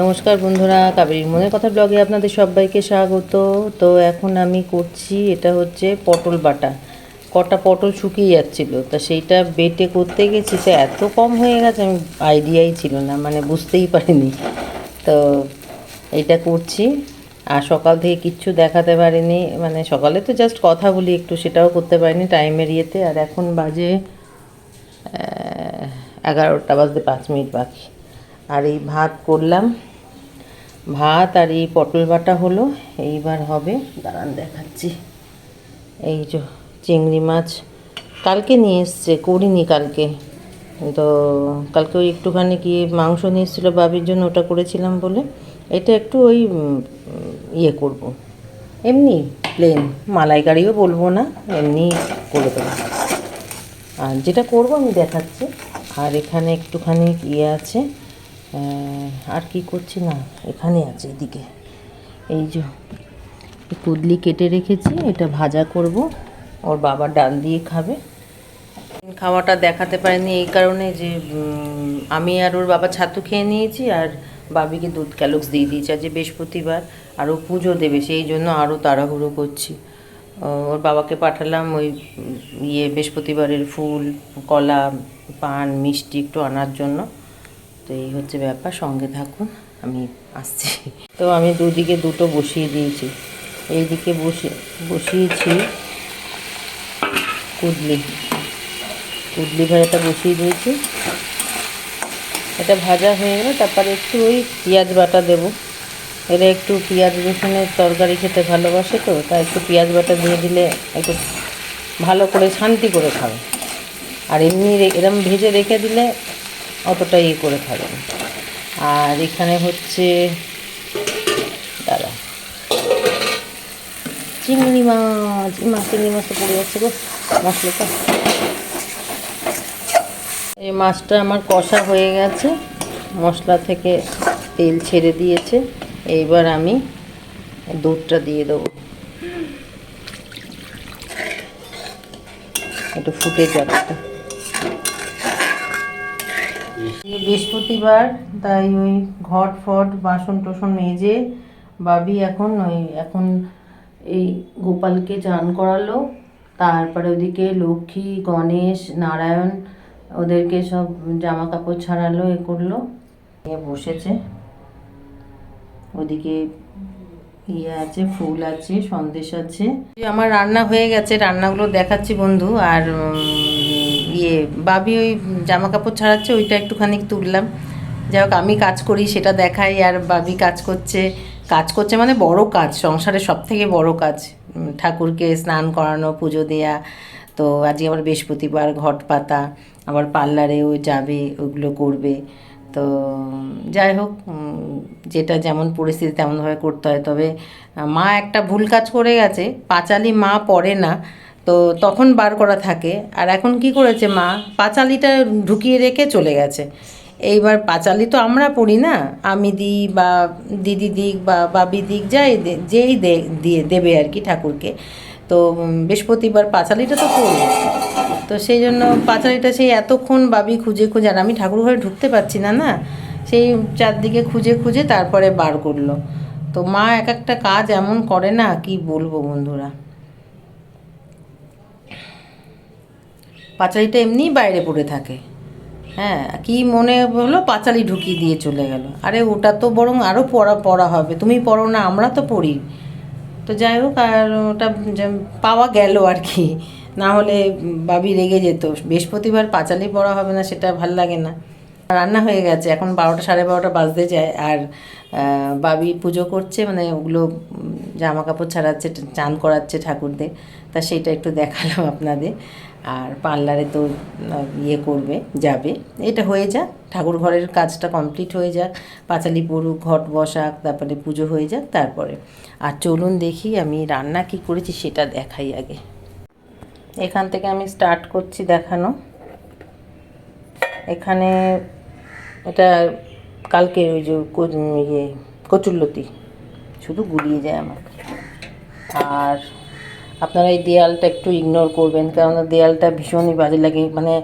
নমস্কার বন্ধুরা কাবেরীর মনের কথা ব্লগে আপনাদের সবাইকে স্বাগত। তো এখন আমি করছি, এটা হচ্ছে পটল বাটা। কটা পটল শুকিয়ে যাচ্ছিল, তা সেইটা বেটে করতে গেছি, তো এত কম হয়ে গেছে, আমি আইডিয়াই ছিল না মানে বুঝতেই পারিনি। তো এইটা করছি, আর সকাল থেকে কিচ্ছু দেখাতে পারিনি মানে সকালে তো জাস্ট কথা বলি, একটু সেটাও করতে পারিনি টাইমের ইয়েতে, আর এখন বাজে এগারোটা বাজতে পাঁচ মিনিট বাকি। আর এই ভাত করলাম ভাত আর এই পটল বাটা হলো, এইবার হবে, দাঁড়ান দেখাচ্ছি। এই যে চিংড়ি মাছ কালকে নিয়ে এসছে, করিনি কালকে। তো কালকে ওই একটুখানি কি মাংস নিয়ে এসেছিল বাবির জন্য, ওটা করেছিলাম বলে। এটা একটু ওই ইয়ে করব। এমনি প্লেন মালাইকারিও বলব না, এমনি করে দেবো। আর যেটা করব আমি দেখাচ্ছি। আর এখানে একটুখানি ইয়ে আছে আর কি করছি না? এখানে আছে, এদিকে। এই যে কুদলি কেটে রেখেছি, এটা ভাজা করব। ওর বাবা ডাল দিয়ে খাবে। খাওয়াটা দেখাতে পারিনি এই কারণে যে আমি আর ওর বাবা ছাতু খেয়ে নিয়েছি, আর বাবিকে দুধ ক্যালক্স দিয়ে দিয়েছি। আজ যে বৃহস্পতিবার, আর ও পুজো দেবে, সেই জন্য আরও তাড়াহুড়ো করছি। ওর বাবাকে পাঠালাম ওই ইয়ে বৃহস্পতিবারের ফুল, কলা, পান, মিষ্টি একটু আনার জন্য। তো এই হচ্ছে ব্যাপার, সঙ্গে থাকুন, আমি আসছি। তো আমি দুদিকে দুটো বসিয়ে দিয়েছি। এইদিকে বসে, বসিয়েছি কুদলি। কুদলি ভাজাটা বসিয়ে দিয়েছি। এটা ভাজা হয়ে গেলে তারপরে একটু ওই পেঁয়াজ বাটা দেবো। এরা একটু পেঁয়াজ রসুনের তরকারি খেতে ভালোবাসে তো, তাই একটু পেঁয়াজ বাটা দিয়ে দিলে একটু ভালো করে শান্তি করে খাবে। আর এমনি এরম ভেজে রেখে দিলে অতটা ইয়ে করে খাবে না আর এখানে হচ্ছে দাঁড়া চিংড়ি মাছ মাছ চিংড়ি মাছটা পড়ে যাচ্ছে গো মশলাটা এই মাছটা আমার কষা হয়ে গেছে, মশলা থেকে তেল ছেড়ে দিয়েছে, এইবার আমি দুধটা দিয়ে দেবো। একটু ফুটে। এই বৃহস্পতিবার তাই ওই ঘট ফট, বাসন টোসন মেজে বাবি এখন ওই, এখন এই গোপালকে চান করালো। তারপরে ওদিকে লক্ষ্মী, গণেশ, নারায়ণ ওদেরকে সব জামা কাপড় ছাড়ালো, এ করল। নিয়ে বসেছে। ওদিকে ইয়ে আছে, ফুল আছে, সন্দেশ আছে। আমার রান্না হয়ে গেছে, রান্নাগুলো দেখাচ্ছি বন্ধু। আর ইয়ে বাবি ওই জামা কাপড় ছাড়াচ্ছে, ওইটা একটুখানি তুললাম। যাই হোক, আমি কাজ করি, সেটা দেখাই, আর বাবি কাজ করছে। কাজ করছে মানে বড় কাজ সংসারে সব থেকে বড় কাজ। ঠাকুরকে স্নান করানো, পুজো দেয়া। তো আজকে আবার বৃহস্পতিবার, ঘট পাতা, আবার পার্লারেও যাবে, ওগুলো করবে। তো যাই হোক যেটা যেমন পরিস্থিতি তেমনভাবে করতে হয়। তবে মা একটা ভুল কাজ করে গেছে, পাঁচালি মা পড়ে না। তো তখন বার করা থাকে। আর এখন কি করেছে মা? পাঁচালিটা ঢুকিয়ে রেখে চলে গেছে। এইবার পাঁচালি তো আমরা পড়ি না? আমি দিই বা দিদি দিক বা বাবি দিক যাই যেই দিয়ে দেবে আর কি ঠাকুরকে। তো বৃহস্পতিবার পাঁচালিটা তো পড়বে তো সেই জন্য পাঁচালিটা সেই এতক্ষণ বাবি খুঁজে খুঁজে, আর আমি ঠাকুর ঘরে ঢুকতে পারছি না না? সেই চারদিকে খুঁজে খুঁজে তারপরে বার করল। তো মা এক একটা কাজ এমন করে না, কি বলব বন্ধুরা? পাঁচালিটা এমনিই বাইরে পড়ে থাকে। হ্যাঁ কি মনে হলো পাঁচালি ঢুকিয়ে দিয়ে চলে গেল। আরে, ওটা তো বরং আরও পড়া পড়া হবে। তুমি পড়ো না, আমরা তো পড়ি। তো যাই হোক, আর ওটা পাওয়া গেল আর কি। না হলে বাবি রেগে যেত। বৃহস্পতিবার পাঁচালি পড়া হবে না, সেটা ভালো লাগে না। রান্না হয়ে গেছে, এখন বারোটা, সাড়ে বারোটা বাজতে যায়। আর বাবি পুজো করছে মানে ওগুলো জামা কাপড় ছাড়াচ্ছে, চান করাচ্ছে ঠাকুরদের। তা সেটা একটু দেখালাম আপনাদের। আর পার্লারে তো ইয়ে করবে, যাবে। এটা হয়ে যাক ঠাকুর ঘরের কাজটা কমপ্লিট হয়ে যাক, পাঁচালি পড়ুক ঘট বসাক, তারপরে পুজো হয়ে যাক, তারপরে। আর চলুন দেখি আমি রান্না কি করেছি, সেটা দেখাই আগে। এখান থেকে আমি স্টার্ট করছি দেখানো। এখানে এটা কালকে ওই যে ইয়ে কচুরলতি। শুধু গুলিয়ে যায় আমার আর আপনারা এই দেয়ালটা একটু ইগনোর করবেন কারণ দেয়ালটা ভীষণই বাজে লাগে। মানে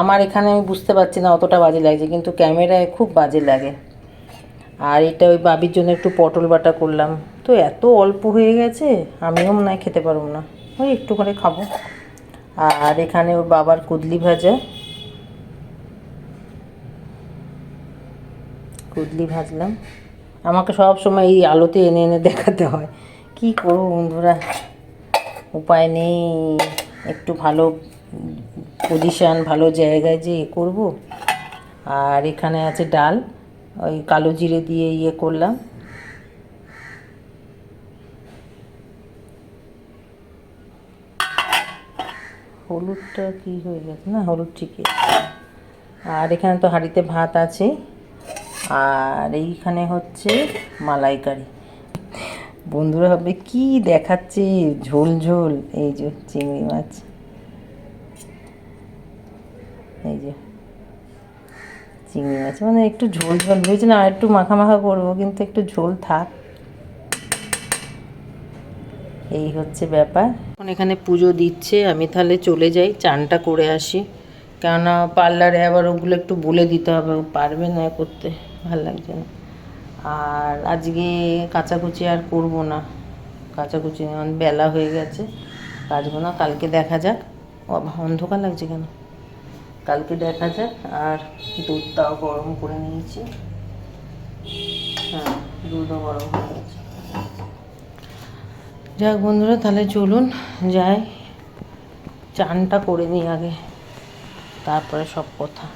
আমার এখানে আমি বুঝতে পারছি না অতটা বাজে লাগছে, কিন্তু ক্যামেরায় খুব বাজে লাগে। আর এটা ওই বাবির জন্য একটু পটল বাটা করলাম। তো এত অল্প হয়ে গেছে, আমিও হয় খেতে পারব না। ওই একটু করে খাব। আর এখানে ওর বাবার কুদলি ভাজা। কুদলি ভাজলাম। আমাকে সব সময় এই আলোতে এনে এনে দেখাতে হয়। কি করব বন্ধুরা? উপায় নেই। একটু ভালো পজিশান ভালো জায়গায় যে এ করব। আর এখানে আছে ডাল, ওই কালো জিরে দিয়ে ইয়ে করলাম। হলুদটা কি হয়ে গেছে না, হলুদ ঠিকই আর এখানে তো হাঁড়িতে ভাত আছে। আর এইখানে হচ্ছে মালাইকারি। বন্ধুরা হবে কি দেখাচ্ছে ঝোল ঝোল? এই যে চিংড়ি মাছ। এই যে চিংড়ি মাছ। মানে একটু ঝোল ঝোল ভেবেছি, না আর একটু মাখা মাখা করব, কিন্তু একটু ঝোল থাক। এই হচ্ছে ব্যাপার। এখন এখানে পুজো দিচ্ছে, আমি তাহলে চলে যাই, চানটা করে আসি। কেননা পার্লারে আবার ওগুলো একটু বলে দিতে হবে পারবে না করতে, ভালো লাগছে না। আর আজকে কাচাকুচি আর করব না। কাচাকুচি অনেক বেলা হয়ে গেছে, কাচবো না, কালকে দেখা যাক। অন্ধকার লাগছে কেন? কালকে দেখা যাক, আর দুধটাও গরম করে নিয়েছি। হ্যাঁ দুধও গরম হয়ে গেছে যাক বন্ধুরা, তাহলে চলুন যাই। চানটা করে নিই আগে, তারপরে সব কথা।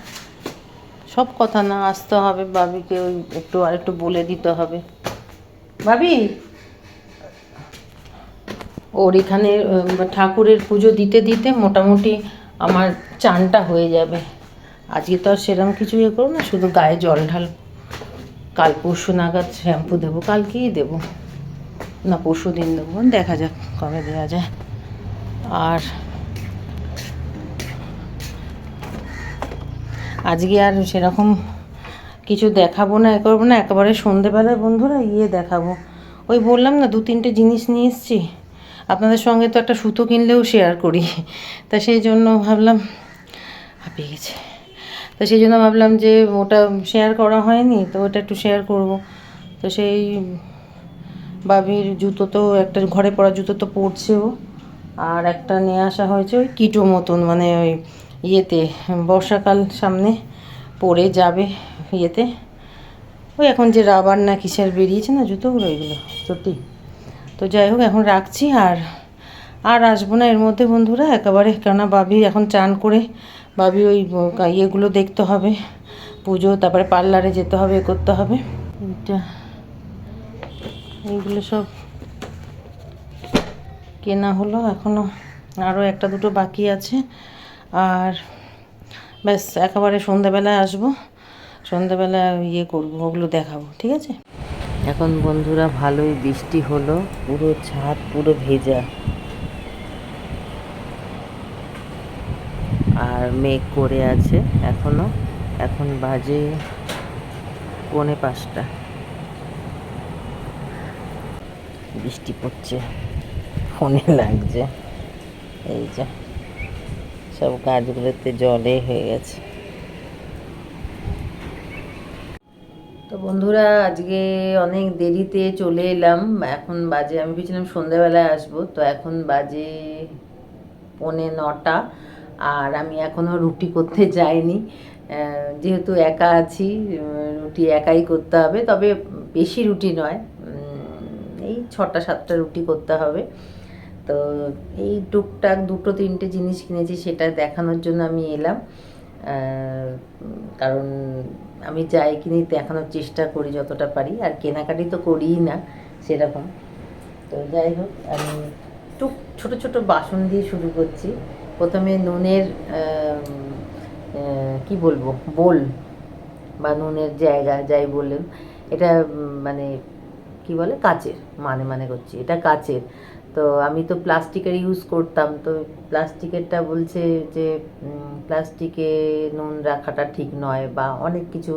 সব কথা না আসতে হবে, বাবিকে ওই একটু আর একটু বলে দিতে হবে। ভাবি ওর এখানে ঠাকুরের পুজো দিতে দিতে মোটামুটি আমার চানটা হয়ে যাবে। আজকে তো আর সেরকম কিছু ইয়ে করব না, শুধু গায়ে জল ঢাল। কাল পরশু নাগাদ শ্যাম্পু দেবো, কালকেই দেবো। না, পরশু দিন দেবো, দেখা যাক কবে দেওয়া যায়। আর আজকে আর সেরকম কিছু দেখাবো না, এ করব না, একেবারে সন্ধেবেলায় বন্ধুরা ইয়ে দেখাবো। ওই বললাম না দু তিনটে জিনিস নিয়ে এসেছি। আপনাদের সঙ্গে তো একটা সুতো কিনলেও শেয়ার করি। তা সেই জন্য ভাবলাম, হাঁপিয়ে গেছে। তো সেই জন্য ভাবলাম যে ওটা শেয়ার করা হয়নি, তো ওটা একটু শেয়ার করব। তো সেই বাবির জুতো তো, একটা ঘরে পরা জুতো তো পরছেও। আর একটা নিয়ে আসা হয়েছে ওই কিটো মতন মানে ওই ইয়েতে, বর্ষাকাল সামনে পরে যাবে ইয়েতে। ওই এখন যে রাবার না কিসের বেরিয়েছে না জুতোগুলো এগুলো, সত্যি। তো যাই হোক, এখন রাখছি আর আর আসব না এর মধ্যে বন্ধুরা। একেবারে কেননা বাবি এখন চান করে, বাবি ওই, ইয়েগুলো দেখতে হবে, পুজো, তারপরে পার্লারে যেতে হবে, এ করতে হবে। এইটা, এইগুলো সব কেনা হলো এখনও আরও একটা দুটো বাকি আছে। আর ব্যাস, একেবারে সন্ধ্যাবেলায় আসব। সন্ধ্যাবেলা ইয়ে করব, ওগুলো দেখাবো, ঠিক আছে? এখন বন্ধুরা ভালোই বৃষ্টি হলো, পুরো ছাদ পুরো ভেজা। আর মেঘ করে আছে এখনও, এখন বাজে পৌনে পাঁচটা। বৃষ্টি পড়ছে, ফোনে লাগছে, এই যে। সব গাছগুলোতে জলে হয়ে গেছে। তো বন্ধুরা, আজকে অনেক দেরিতে চলে এলাম। এখন বাজে, আমি ভেবেছিলাম সন্ধ্যাবেলায় আসব। তো এখন বাজে পৌনে নটা, আর আমি এখনও রুটি করতে যাইনি। যেহেতু একা আছি রুটি একাই করতে হবে। তবে বেশি রুটি নয় এই ছটা সাতটা রুটি করতে হবে। তো এই টুকটাক দুটো তিনটে জিনিস কিনেছি সেটা দেখানোর জন্য আমি এলাম। কারণ আমি যাই কিনি দেখানোর চেষ্টা করি যতটা পারি, আর কেনাকাটি তো করিই না সেরকম। তো যাই হোক, আমি টুক, ছোট ছোট বাসন দিয়ে শুরু করছি। প্রথমে নুনের কি বলব, বোল বা নুনের জায়গা, যাই বললেন এটা মানে কি বলে, কাচের মানে মানে করছি। এটা কাচের। তো আমি তো প্লাস্টিকের ইউজ করতাম, তো প্লাস্টিকেরটা বলছে যে প্লাস্টিকে নুন রাখাটা ঠিক নয় বা অনেক কিছু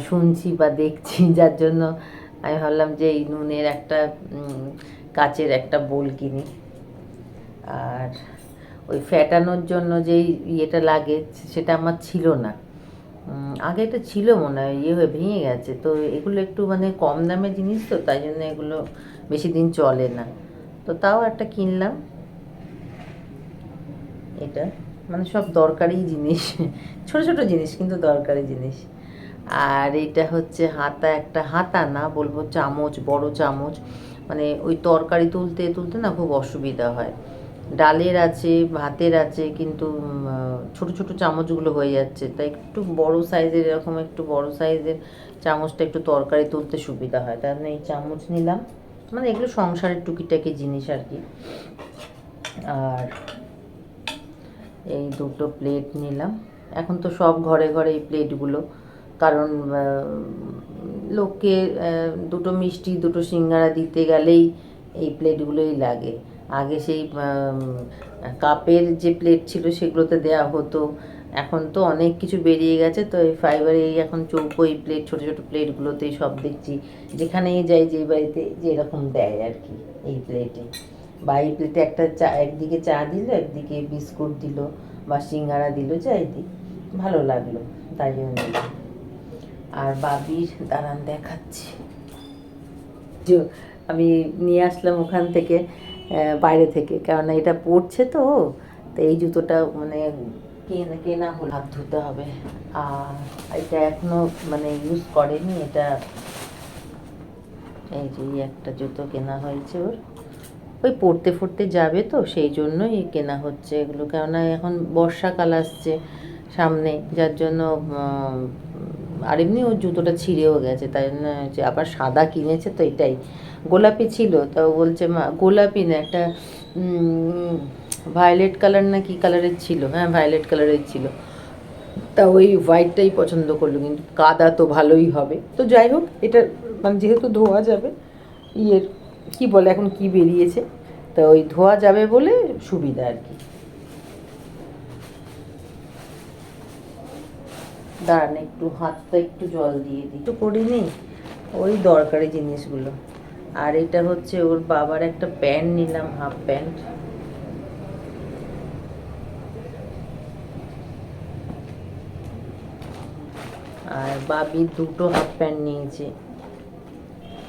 শুনছি বা দেখছি, যার জন্য আমি ভাবলাম যে এই নুনের একটা কাচের একটা বোল কিনি। আর ওই ফ্যাটানোর জন্য যেই ইয়েটা লাগে, সেটা আমার ছিল না। আগে এটা ছিল মনে হয় ইয়ে হয়ে ভেঙে গেছে। তো এগুলো একটু মানে কম দামের জিনিস তো, তাই জন্য এগুলো বেশি দিন চলে না। তো তাও একটা কিনলাম। এটা মানে সব দরকারি জিনিস। ছোট ছোট জিনিস, কিন্তু দরকারি জিনিস। আর এটা হচ্ছে হাতা, একটা হাতা না বলব চামচ, বড় চামচ। মানে ওই তরকারি তুলতে তুলতে না খুব অসুবিধা হয়। ডালের আছে, ভাতের আছে, কিন্তু ছোট ছোট চামচগুলো হয়ে যাচ্ছে। তাই একটু বড় সাইজের, এরকম একটু বড় সাইজের চামচটা একটু তরকারি তুলতে সুবিধা হয়। তার জন্য এই চামচ নিলাম। মানে এগুলো সংসারের টুকিটাকি জিনিস আর কি। আর এই দুটো প্লেট নিলাম। এখন তো সব ঘরে ঘরে এই প্লেটগুলো কারণ লোককে দুটো মিষ্টি, দুটো সিঙ্গারা দিতে গেলেই এই প্লেটগুলোই লাগে। আগে সেই কাপের যে প্লেট ছিল সেগুলোতে দেওয়া হতো। এখন তো অনেক কিছু বেরিয়ে গেছে, তো এই ফাইবারে এই এখন চৌকো, এই প্লেট ছোটো ছোটো প্লেটগুলোতেই সব দেখছি। যেখানেই যাই, যে বাড়িতে যে এরকম দেয় আর কি এই প্লেটে বা এই প্লেটে একটা চা, একদিকে চা দিল, একদিকে বিস্কুট দিল বা সিঙ্গারা দিল, যাই দিই ভালো লাগল, তাই জন্য। আর বাবির দাঁড়ান দেখাচ্ছি। আমি নিয়ে আসলাম ওখান থেকে বাইরে থেকে কারণ এটা পড়ছে তো। তো এই জুতোটা মানে কেনা কেনা হলো হাত ধুতে হবে। আর এটা এখনও মানে ইউজ করেনি, এটা এই যে একটা জুতো কেনা হয়েছে ওর। ওই পড়তে ফড়তে যাবে তো, সেই জন্যই কেনা হচ্ছে এগুলো। কেননা এখন বর্ষাকাল আসছে সামনে, যার জন্য আর এমনি ওর জুতোটা ছিঁড়েও গেছে, তাই জন্য আবার সাদা কিনেছে তো এটাই। গোলাপি ছিল তাও বলছে, মা, গোলাপি না, একটা ভায়োলেট কালার না কি কালারের ছিল? হ্যাঁ ভায়োলেট কালারের ছিল। তা ওই হোয়াইটটাই পছন্দ করল, কিন্তু কাদা তো ভালোই হবে। তো যাই হোক, এটা মানে যেহেতু ধোয়া যাবে, ইয়ের কি বলে, এখন কি বেরিয়েছে? তো ওই ধোয়া যাবে বলে সুবিধা আর কি। দাঁড়ান, একটু হাতটা একটু জল দিয়ে দিই। একটু করিনি ওই দরকারি জিনিসগুলো। আর এটা হচ্ছে ওর বাবার একটা প্যান্ট নিলাম, হাফ প্যান্ট। আর বাবি দুটো হাফ প্যান্ট নিয়েছে।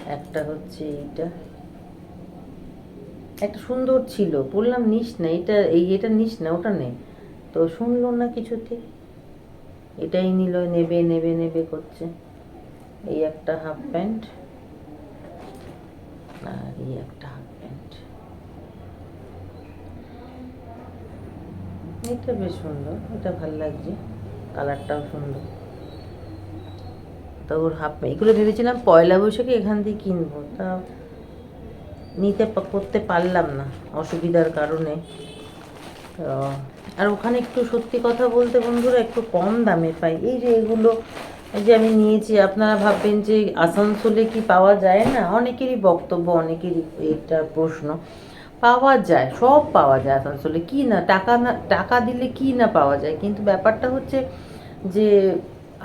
একটা হচ্ছে এইটা। একটা সুন্দর ছিল। বললাম, নিস না, এটা এই, এটা নিস না, ওটা নে। তো শুনলো না কিছুতে। এটাই নিল, নেবে নেবে নেবে করছে। এই একটা হাফ প্যান্ট আর এই একটা হাফ প্যান্ট এটা বেশ সুন্দর, এটা ভালো লাগছে। কালারটাও সুন্দর। তো ওর হাফ এগুলো ভেবেছিলাম পয়লা বৈশাখে এখান থেকে কিনবো। তা নিতে করতে পারলাম না অসুবিধার কারণে। আর ওখানে একটু সত্যি কথা বলতে বন্ধুরা একটু কম দামে পাই। এই যে এগুলো যে আমি নিয়েছি, আপনারা ভাববেন যে আসানসোলে কি পাওয়া যায় না? অনেকেরই বক্তব্য, অনেকেরই এটা প্রশ্ন। পাওয়া যায়, সব পাওয়া যায় আসানসোলে। কি না, টাকা না টাকা দিলে কি না পাওয়া যায়? কিন্তু ব্যাপারটা হচ্ছে যে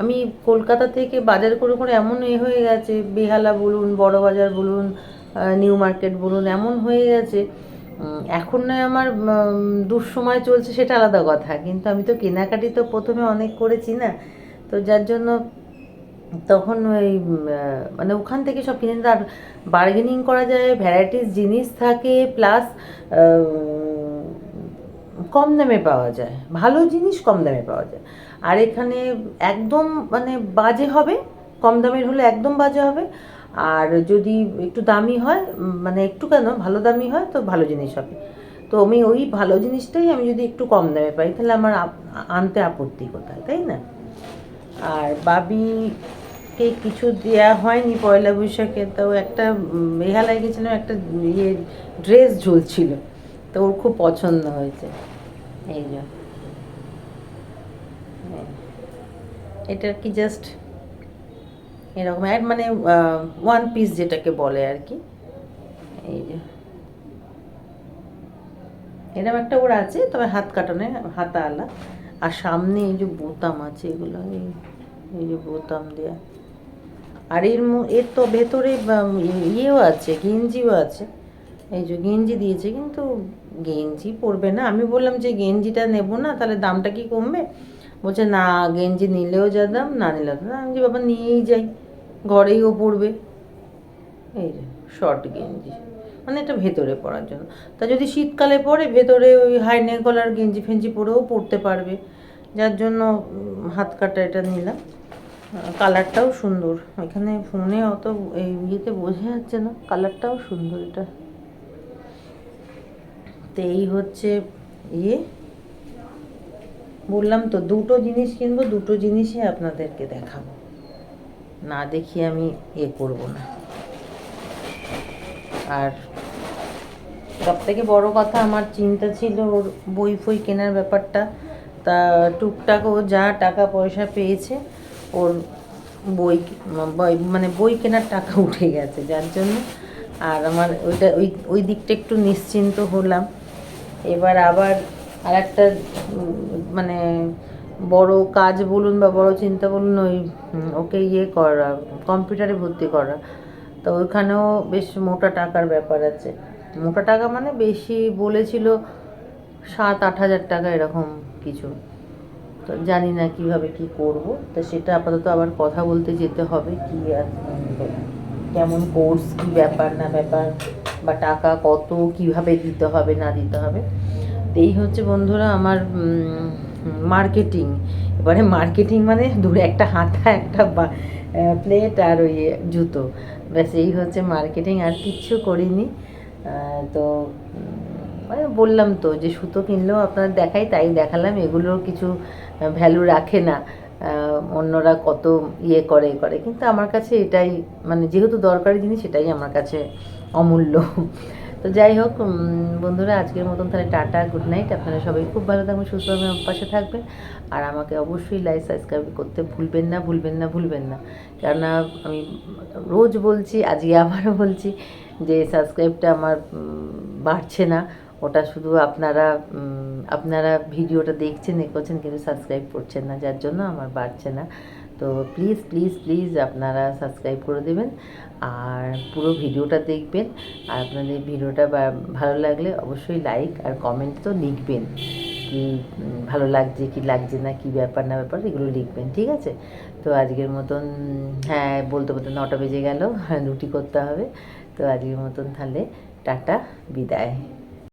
আমি কলকাতা থেকে বাজার করে করে এমন এ হয়ে গেছে, বেহালা বলুন বড় বাজার বলুন নিউ মার্কেট বলুন, এমন হয়ে গেছে। এখন নয় আমার দুঃসময় চলছে সেটা আলাদা কথা, কিন্তু আমি তো কেনাকাটি তো প্রথমে অনেক করেছি না। তো যার জন্য তখন ওই মানে ওখান থেকে সব কিনে আর বার্গেনিং করা যায় ভ্যারাইটিস জিনিস থাকে প্লাস কম দামে পাওয়া যায়, ভালো জিনিস কম দামে পাওয়া যায়। আর এখানে একদম মানে বাজে হবে, কম দামের হলে একদম বাজে হবে। আর যদি একটু দামি হয় মানে একটু কেন, ভালো দামি হয় তো ভালো জিনিস হবে। তো আমি ওই ভালো জিনিসটাই আমি যদি একটু কম দামে পাই, তাহলে আমার আনতে আপত্তি কোথায়, তাই না? আর বাবিকে কিছু দেয়া হয়নি পয়লা বৈশাখে, তো একটা মেঘালয় গেছিলাম, একটা ইয়ে ড্রেস ঝুলছিল। তো ওর খুব পছন্দ হয়েছে। এই যে হ্যাঁ। এটা কি জাস্ট এরকম, এক মানে ওয়ান পিস যেটাকে বলে আর কি। এই যে। এরকম একটা ওর আছে, তবে হাত কাটানো হাতা আলা আর সামনে এই যে বোতাম আছে, এগুলো, এই এই যে বোতাম দেয়া। আর এর এর তো ভেতরে ইয়েও আছে, গেঞ্জিও আছে। এই যে গেঞ্জি দিয়েছে, কিন্তু গেঞ্জি পরবে না। আমি বললাম যে গেঞ্জিটা নেব না, তাহলে দামটা কি কমবে? বলছে, না, গেঞ্জি নিলেও যা দাম, না দাম। আমি যে বাবা, নিয়েই যাই, ঘরেই ও পরবে। এই যে শর্ট গেঞ্জি। মানে এটা ভেতরে পরার জন্য। তা যদি শীতকালে পরে, ভেতরে ওই হাই নেক গলার গেঞ্জি ফেঞ্জি পরেও পরতে পারবে। যার জন্য হাত কাটা এটা নিলাম। কালারটাও সুন্দর। এখানে ফোনে অত এই ইয়েতে বোঝা যাচ্ছে না কালারটাও সুন্দর এটা। তো এই হচ্ছে ইয়ে। বললাম তো, দুটো জিনিস কিনবো, দুটো জিনিসই আপনাদেরকে দেখাবো। না দেখিয়ে আমি এ করব না। আর সব থেকে বড় কথা, আমার চিন্তা ছিল ওর বই ফই কেনার ব্যাপারটা। তা টুকটাক ও যা টাকা পয়সা পেয়েছে, ওর বই- মানে বই কেনার টাকা উঠে গেছে, যার জন্য। আর আমার ওইটা ওই ওই দিকটা একটু নিশ্চিন্ত হলাম। এবার আবার আর একটা মানে বড় কাজ বলুন বা বড় চিন্তা বলুন, ওই ওকে ইয়ে করা, কম্পিউটারে ভর্তি করা। তো ওইখানেও বেশ মোটা টাকার ব্যাপার আছে। মোটা টাকা মানে বেশি বলেছিল সাত, আট হাজার টাকা এরকম কিছু। তো জানি না কীভাবে কি করব। তো সেটা আপাতত আবার কথা বলতে যেতে হবে, কি কেমন কোর্স কি ব্যাপার না ব্যাপার, বা টাকা কত, কীভাবে দিতে হবে, না দিতে হবে। এই হচ্ছে বন্ধুরা আমার মার্কেটিং এবারে মার্কেটিং মানে দূরে একটা হাতা, একটা প্লেট আর ওই জুতো। ব্যাস, এই হচ্ছে মার্কেটিং আর কিচ্ছু করিনি। তো মানে বললাম তো যে সুতো কিনলেও আপনার দেখাই, তাই দেখালাম। এগুলোর কিছু ভ্যালু রাখে না। অন্যরা কত ইয়ে করে করে। কিন্তু আমার কাছে এটাই মানে যেহেতু দরকারি জিনিস এটাই আমার কাছে অমূল্য। তো যাই হোক বন্ধুরা, আজকের মতন তাহলে টাটা গুড নাইট আপনারা সবাই খুব ভালো থাকবেন সুস্থভাবে পাশে থাকবেন। আর আমাকে অবশ্যই লাইক সাবস্ক্রাইব করতে ভুলবেন না ভুলবেন না ভুলবেন না। কেননা, আমি রোজ বলছি, আজকে আবারও বলছি যে সাবস্ক্রাইবটা আমার বাড়ছে না। ওটা শুধু আপনারা আপনারা ভিডিওটা দেখছেন, এ করছেন, কিন্তু সাবস্ক্রাইব করছেন না। যার জন্য আমার বাড়ছে না। তো প্লিজ প্লিজ প্লিজ আপনারা সাবস্ক্রাইব করে দেবেন। আর পুরো ভিডিওটা দেখবেন। আর আপনাদের ভিডিওটা ভালো লাগলে অবশ্যই লাইক আর কমেন্ট তো লিখবেন। কি ভালো লাগছে কি, লাগছে না, কি ব্যাপার না ব্যাপার এগুলো লিখবেন, ঠিক আছে? তো আজকের মতন হ্যাঁ বলতে বলতে নটা বেজে গেল, রুটি করতে হবে। তো আজকের মতন তাহলে টাটা, বিদায়।